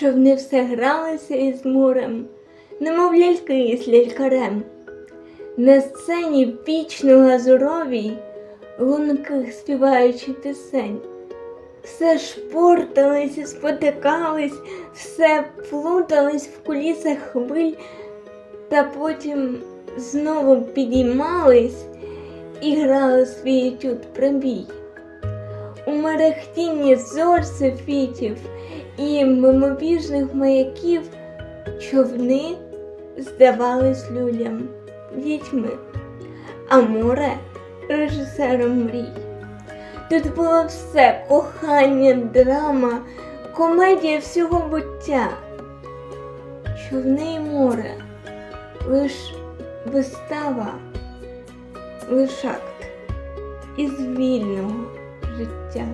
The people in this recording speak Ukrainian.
човни все гралися із морем, немов ляльки з лялькарем. На сцені вічно лазуровій, лунких співаючи пісень. Все шпортались і спотикались, все плутались в кулісах хвиль, та потім знову підіймались і грали свій етюд пробій. У мерехтінні зор софітів і мимобіжних маяків човни здавались людям, дітьми, а море режисером мрій. Тут було все кохання, драма, комедія всього буття. Човни і море, лиш вистава, лиш акт із вільного життя.